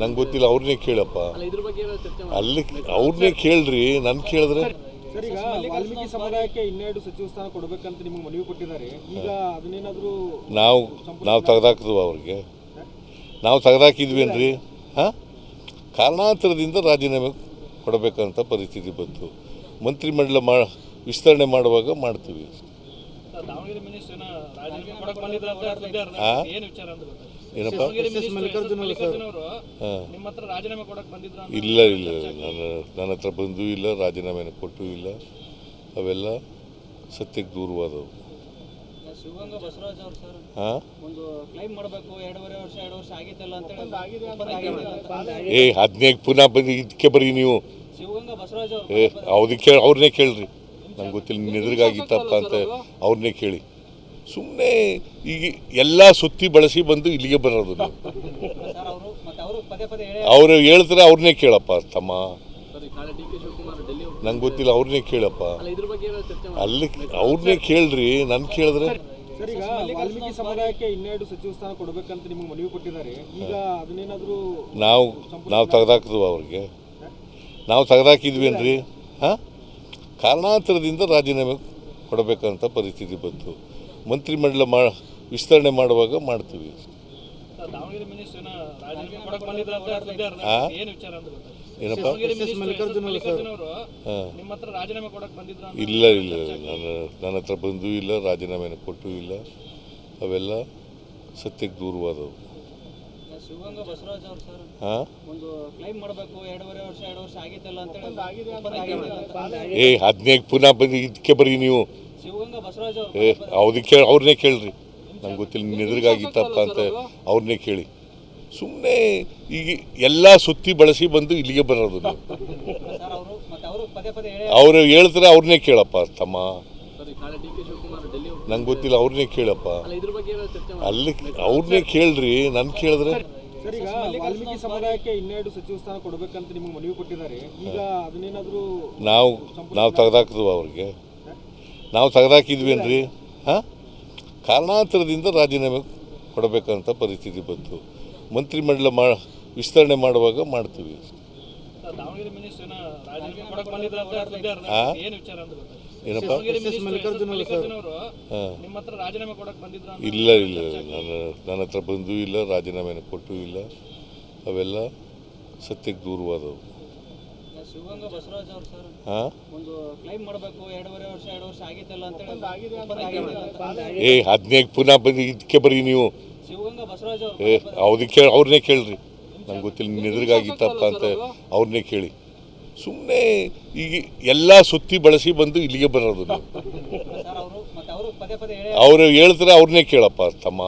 ನಂಗೆ ಗೊತ್ತಿಲ್ಲ ಅವ್ರನ್ನೇ ಕೇಳಪ್ಪ. ಅಲ್ಲ ಇದ್ರ ಬಗ್ಗೆ ಏನಾದ್ರು ಚರ್ಚೆ ಅಲ್ಲಿ ಅವ್ರನ್ನೇ ಕೇಳ್ರಿ ನನ್ ಕೇಳಿದ್ರೆ. ಸರ್ ಈಗ ವಾಲ್ಮೀಕಿ ಸಮುದಾಯಕ್ಕೆ ಇನ್ನೆರಡು ಸಚಿವ ಸ್ಥಾನ ಕೊಡಬೇಕಂತ ನಿಮಗೆ ಮನವಿ ಕೊಟ್ಟಿದ್ದಾರೆ. ಈಗ ಅದನ್ನೇನಾದ್ರೂ ನಾವು ನಾವು ತೆಗೆದಾಕಿದ್ವು ಅವ್ರಿಗೆ? ನಾವು ತೆಗೆದಾಕಿದ್ವೇನ್ರಿ ಹಾಂ? ಕಾರಣಾಂತರದಿಂದ ರಾಜೀನಾಮೆ ಕೊಡಬೇಕಂತ ಪರಿಸ್ಥಿತಿ ಬಂತು. ಮಂತ್ರಿಮಂಡಲ ಮಾ ವಿಸ್ತರಣೆ ಮಾಡುವಾಗ ಮಾಡ್ತೀವಿ. ಏನಪ್ಪ? ಇಲ್ಲ ಇಲ್ಲ ನನ್ನ ನನ್ನ ಹತ್ರ ಬಂದೂ ಇಲ್ಲ ರಾಜೀನಾಮೆನ ಕೊಟ್ಟೂ ಇಲ್ಲ. ಅವೆಲ್ಲ ಸತ್ಯಕ್ಕೆ ದೂರವಾದವು. ಶಿವಗಂಗ ಬಸವರಾಜ್ ಸರ್ ಹಾಂ? ಒಂದು ಕ್ಲೈಮ್ ಮಾಡಬೇಕು ಎರಡೂವರೆ ವರ್ಷ ಎರಡು ವರ್ಷ ಆಗಿತ್ತಲ್ಲ ಅಂತ ಹೇಳಿ ಒಪ್ಪಂದ ಏ ಹದಿನೈದು ಪುನಃ ಬಂದು ಇದಕ್ಕೆ ಬರೀ ನೀವು. ಏ ಅವ್ರಿಗೆ ಕೇಳಿ ಅವ್ರನ್ನೇ ಕೇಳ್ರಿ. ನಂಗೆ ಗೊತ್ತಿಲ್ಲ ನಿನ್ನ ಎದುರಿಗಾಗಿತ್ತಪ್ಪ ಅಂತ ಅವ್ರನ್ನೇ ಕೇಳಿ. ಸುಮ್ಮನೆ ಈಗ ಎಲ್ಲ ಸುತ್ತಿ ಬಳಸಿ ಬಂದು ಇಲ್ಲಿಗೆ ಬರೋದು ಅವರು ಮತ್ತೆ ಅವರು ಪದೇ ಪದೇ ಹೇಳಿ ಅವರು ಹೇಳ್ತಾರೆ ಅವ್ರನ್ನೇ ಕೇಳಪ್ಪ ತಮ್ಮ. ಸರಿ ನಾಳೆ ಡಿ ಕೆ ಶಿವಕುಮಾರ್ ಡೆಲ್ಲಿ ಹೋಗ್ತಾರೆ. ನಂಗೆ ಗೊತ್ತಿಲ್ಲ ಅವ್ರನ್ನೇ ಕೇಳಪ್ಪ. ಅಲ್ಲ ಇದ್ರ ಬಗ್ಗೆ ಏನಾದ್ರು ಚರ್ಚೆ ಅಲ್ಲಿ ಅವ್ರನ್ನೇ ಕೇಳ್ರಿ ನನ್ ಕೇಳಿದ್ರೆ. ಸರ್ ಈಗ ವಾಲ್ಮೀಕಿ ಸಮುದಾಯಕ್ಕೆ ಇನ್ನೆರಡು ಸಚಿವ ಸ್ಥಾನ ಕೊಡಬೇಕಂತ ನಿಮಗೆ ಮನವಿ ಕೊಟ್ಟಿದ್ದಾರೆ. ಈಗ ಅದನ್ನೇನಾದ್ರೂ ನಾವು ನಾವು ತೆಗೆದಾಕಿದ್ವು ಅವ್ರಿಗೆ. ನಾವು ತೆಗೆದಾಕಿದ್ವೇನ್ರಿ? ಹಾಂ? ಕಾರಣಾಂತರದಿಂದ ರಾಜೀನಾಮೆ ಕೊಡಬೇಕಂತ ಪರಿಸ್ಥಿತಿ ಬಂತು. ಮಂತ್ರಿಮಂಡಲ ಮಾ ವಿಸ್ತರಣೆ ಮಾಡುವಾಗ ಮಾಡ್ತೀವಿ. ಏನಪ್ಪ? ಇಲ್ಲ ಇಲ್ಲ ನನ್ನ ನನ್ನ ಹತ್ರ ಬಂದೂ ಇಲ್ಲ ರಾಜೀನಾಮೆನ ಕೊಟ್ಟೂ ಇಲ್ಲ. ಅವೆಲ್ಲ ಸತ್ಯಕ್ಕೆ ದೂರವಾದವು. ಶಿವಗಂಗ ಬಸವರಾಜ್ ಸರ್ ಹಾಂ ಒಂದು ಕ್ಲೈಮ್ ಮಾಡಬೇಕು ಎರಡೂವರೆ ವರ್ಷ ಎರಡು ವರ್ಷ ಆಗಿತ್ತಲ್ಲ ಅಂತ ಹೇಳಿ ಒಪ್ಪಂದ ಏ ಹದಿನೈದು ಪುನಃ ಬಂದು ಇದಕ್ಕೆ ಬರೀ ನೀವು ಏ ಅವ್ರಿಗೆ ಕೇಳಿ ಅವ್ರನ್ನೇ ಕೇಳ್ರಿ. ನಂಗೆ ಗೊತ್ತಿಲ್ಲ ನಿನ್ನ ಎದುರಿಗಾಗಿತ್ತಪ್ಪ ಅಂತ. ಅವ್ರನ್ನೇ ಕೇಳಿ. ಸುಮ್ಮನೆ ಈಗ ಎಲ್ಲ ಸುತ್ತಿ ಬಳಸಿ ಬಂದು ಇಲ್ಲಿಗೆ ಬರೋದು ನೀವು. ಸರ್ ಅವರು ಮತ್ತೆ ಅವರು ಪದೇ ಪದೇ ಹೇಳಿ ಅವರು ಹೇಳ್ತಾರೆ ಅವ್ರನ್ನೇ ಕೇಳಪ್ಪ ತಮ್ಮ. ಸರಿ ನಾಳೆ ಡಿ ಕೆ ಶಿವಕುಮಾರ್ ಡೆಲ್ಲಿ ಹೋಗ್ತಾರೆ. ನಂಗೆ ಗೊತ್ತಿಲ್ಲ ಅವ್ರನ್ನೇ ಕೇಳಪ್ಪ. ಅಲ್ಲ ಇದ್ರ ಬಗ್ಗೆ ಚರ್ಚೆ ಮಾಡಿ ಅಲ್ಲಿ ಅವ್ರನ್ನೇ ಕೇಳ್ರಿ ನನ್ ಕೇಳಿದ್ರೆ. ಸರ್ ಈಗ ವಾಲ್ಮೀಕಿ ಸಮುದಾಯಕ್ಕೆ ಇನ್ನೆರಡು ಸಚಿವ ಸ್ಥಾನ ಕೊಡಬೇಕಂತ ನಿಮಗೆ ಮನವಿ ಕೊಟ್ಟಿದ್ದಾರೆ. ಈಗ ಅದನ್ನೇನಾದ್ರೂ ನಾವು ನಾವು ತೆಗೆದಾಕಿದ್ವು ಅವ್ರಿಗೆ. ನಾವು ತೆಗೆದಾಕಿದ್ವೇನ್ರಿ? ಹಾಂ? ಕಾರಣಾಂತರದಿಂದ ರಾಜೀನಾಮೆ ಕೊಡಬೇಕಂತ ಪರಿಸ್ಥಿತಿ ಬಂತು. ಮಂತ್ರಿಮಂಡಲ ಮಾ ವಿಸ್ತರಣೆ ಮಾಡುವಾಗ ಮಾಡ್ತೀವಿ. ಏನಪ್ಪ? ಇಲ್ಲ ಇಲ್ಲ. ನನ್ನ ನನ್ನ ಹತ್ರ ಬಂದೂ ಇಲ್ಲ ರಾಜೀನಾಮೆನ ಕೊಟ್ಟೂ ಇಲ್ಲ. ಅವೆಲ್ಲ ಸತ್ಯಕ್ಕೆ ದೂರವಾದವು. ಶಿವಗಂಗ ಬಸವರಾಜ್ ಅವರು ಸರ್. ಹಾಂ? ಒಂದು ಕ್ಲೈಮ್ ಮಾಡಬೇಕು ಎರಡೂವರೆ ವರ್ಷ ಎರಡು ವರ್ಷ ಆಗಿತ್ತಲ್ಲ ಅಂತ ಹೇಳಿ ಒಪ್ಪಂದ ಆಗಿದೆ. ಏ ಹದಿನೈದು ಪುನಃ ಬಂದು ಇದಕ್ಕೆ ಬರೀ ನೀವು. ಶಿವಗಂಗ ಬಸವರಾಜ್ ಅವರು ಏ ಅವ್ರನ್ನೇ ಕೇಳ್ರಿ. ನಂಗೆ ಗೊತ್ತಿಲ್ಲ ನಿದ್ರಗಾಗಿತ್ತಪ್ಪ ಅಂತ ಅವ್ರನ್ನೇ ಕೇಳಿ. ಸುಮ್ಮನೆ ಈಗ ಎಲ್ಲ ಸುತ್ತಿ ಬಳಸಿ ಬಂದು ಇಲ್ಲಿಗೆ ಬರೋದು ನೀವು. ಸರ್ ಅವರು ಮತ್ತೆ ಅವರು ಪದೇ ಪದೇ ಹೇಳಿ ಅವರು ಹೇಳ್ತಾರೆ ಅವ್ರನ್ನೇ ಕೇಳಪ್ಪ ತಮ್ಮ.